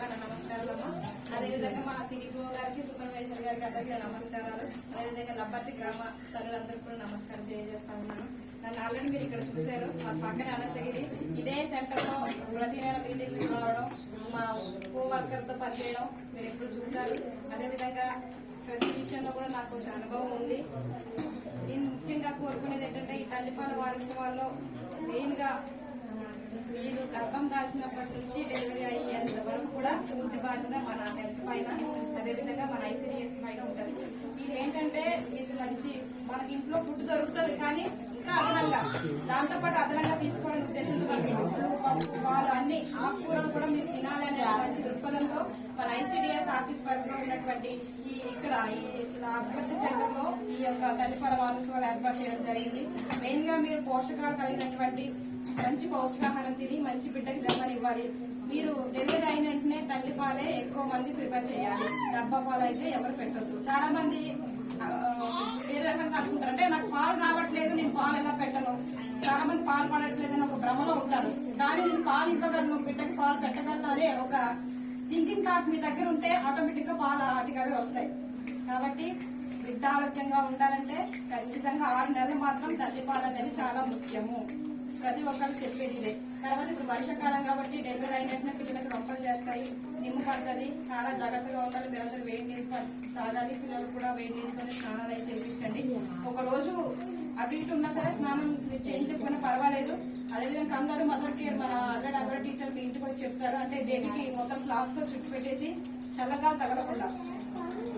మన నమస్కారాలమ్మా అదేవిధంగా మా సిడిపో గారికి సూపర్వైజర్ గారికి అందరికీ నమస్కారాలు. అదేవిధంగా లబ్బర్తి గ్రామ తరులందరికీ కూడా నమస్కారం తెలియజేస్తా ఉన్నాను. నన్ను ఆల్రెడీ మీరు ఇక్కడ చూశారు. మా పక్కన అనంతగిరి ఇదే సెంటర్లో ప్రతి నెల మీటింగ్ రావడం మా కో వర్కర్ పనిచేయడం మీరు ఎప్పుడు చూశారు. అదేవిధంగా ప్రతి విషయంలో కూడా నాకు కొంచెం అనుభవం ఉంది. నేను ముఖ్యంగా కోరుకునేది ఏంటంటే ఈ తల్లిపాల వారోత్సవాల్లో మెయిన్గా మీరు గర్భం దాల్చినప్పటి నుంచి డెలివరీ అయ్యేంత వరకు కూడా పూర్తి బాధ్యత మన హెల్త్ పైన. అదేవిధంగా మన ఐసీడీఎస్ పైన ఉంటుంది. ఇది ఏంటంటే ఇది మంచి మనకి ఇంట్లో ఫుడ్ దొరుకుతుంది కానీ ఇంకా అదనంగా దాంతో పాటు అదనంగా తీసుకోవాలనే ఉద్దేశంతో మనకి పప్పు పాలు అన్ని ఆకుకూరలు కూడా మీరు తినాలనే మంచి దృక్పథంతో మన ఐసీడీఎస్ ఆఫీస్ పరిధిలో ఉన్నటువంటి ఈ ఇక్కడ ఈ అభివృద్ధి సెంటర్లో ఈ యొక్క తల్లిపాల వారసులు ఏర్పాటు చేయడం జరిగింది. మెయిన్గా మీరు పోషకాలు కలిగినటువంటి మంచి పౌష్టికాహారం తిని మంచి బిడ్డకి జన్మనివ్వాలి. మీరు డెలివరీ అయిన వెంటనే తల్లి పాలే ఎక్కువ మంది ప్రిపేర్ చేయాలి. డబ్బా పాలు అయితే ఎవరు పెట్టద్దు. చాలా మంది వేరే రకంగా అనుకుంటారు. అంటే నాకు పాలు రావట్లేదు నేను పాలు ఎలా పెట్టను? చాలా మంది పాలు పడట్లేదు అని ఒక భ్రమలో ఉంటారు. కానీ నేను పాలు ఇవ్వగలను బిడ్డకి పాలు పెట్టగలను అనే ఒక థింకింగ్ థాట్ మీ దగ్గర ఉంటే ఆటోమేటిక్గా పాలు ఆటికవే వస్తాయి. కాబట్టి బిడ్డ ఆరోగ్యంగా ఉండాలంటే ఖచ్చితంగా ఆరు నెలలు మాత్రం తల్లి పాలు అనేవి చాలా ముఖ్యము. ప్రతి ఒక్కరు చెప్పేది ఇదే. తర్వాత ఇప్పుడు వర్షాకాలం కాబట్టి డెలివరీ అయిన పిల్లలకు రొప్పలు చేస్తాయి. నిమ్ము పడుతుంది. చాలా జాగ్రత్తగా ఉండాలి. మీరందరూ వేడి నీళ్ళు తాగాలి పిల్లలు కూడా వేడి నీళ్ళతో స్నానాలు అయి చేయించండి. ఒక రోజు అటు ఇటు ఉన్నా సరే స్నానం చేయించకపోయినా పర్వాలేదు. అదేవిధంగా కంగారు మదర్ కేర్ మన అల్లడి అల్లడి టీచర్ మీ ఇంటికి వచ్చి చెప్తారు. అంటే బేబీకి మొత్తం క్లాత్తో చుట్టు పెట్టేసి చల్లగా తగలకుండా.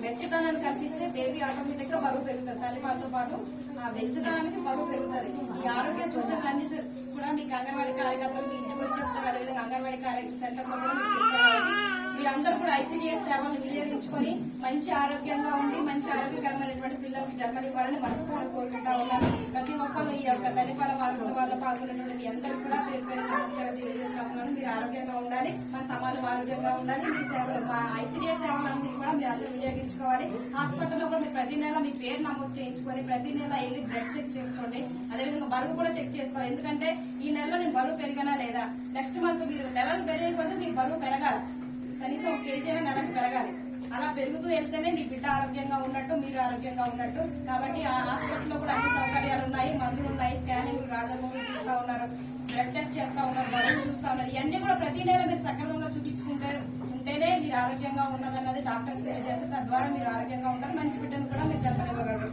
వెచ్చదనాన్ని కల్పిస్తే బేబీ ఆటోమేటిక్గా బరువు పెరుగుతుంది. తల్లిపాలతో పాటు ఆ వెచ్చదనానికి బరువు పెరుగుతుంది. ఈ ఆరోగ్య సూచనలన్నీ కూడా మీకు అంగన్వాడీ కార్యకర్తలు మీ ఇంటికి వచ్చి చెప్తారు. అదేవిధంగా అంగన్వాడీ కార్యకర్త సెంటర్ లో కూడా కూడా ఐసీడీఎస్ సేవలు వినియోగించుకొని మంచి ఆరోగ్యంగా ఉండి మంచి ఆరోగ్యకరమైనటువంటి పిల్లలకు జన్మనివ్వాలని మనస్ఫూర్తి కోరుకుంటా ఉన్నాను. ప్రతి ఒక్కరు ఈ యొక్క తల్లిపాల వారోత్సవాల్లో పాల్గొన్నటువంటి మీ కూడా పేరు పేరు తెలియజేస్తా ఉన్నాను. మీరు ఆరోగ్యంగా ఉండాలి మన సమాజం ఆరోగ్యంగా ఉండాలి మీ సేవలు మా ఐసీడీఎస్ సేవలన్నీ కూడా మీరు అందరూ వినియోగించుకోవాలి. హాస్పిటల్లో కూడా మీరు ప్రతి నెల మీ పేరు నమోదు చేయించుకొని ప్రతి నెల వెళ్ళి బ్లడ్ చెక్ చేసుకోండి. అదేవిధంగా బరువు కూడా చెక్ చేసుకోవాలి. ఎందుకంటే ఈ నెలలో నేను బరువు పెరిగినా లేదా నెక్స్ట్ మంత్ మీరు నెలలు పెరిగే కొద్దీ మీ బరువు పెరగాలి. కేజీ నెలకు పెరగాలి. అలా పెరుగుతూ వెళ్తేనే మీ బిడ్డ ఆరోగ్యంగా ఉన్నట్టు మీరు ఆరోగ్యంగా ఉన్నట్టు. కాబట్టి ఆ హాస్పిటల్లో కూడా అన్ని సౌకర్యాలు ఉన్నాయి. మందులు ఉన్నాయి స్కానింగ్ రాజమౌళి చూస్తూ ఉన్నారు బ్లడ్ టెస్ట్ చేస్తూ ఉన్నారు బరువు చూస్తూ ఉన్నారు. ఇవన్నీ కూడా ప్రతి నెల మీరు సక్రమంగా చూపించుకుంటే ఉంటేనే మీరు ఆరోగ్యంగా ఉన్నదన్నది డాక్టర్స్ తెలియజేస్తే తద్వారా మీరు ఆరోగ్యంగా ఉంటారు మంచి బిడ్డను కూడా మీరు జన్మనివ్వగలరు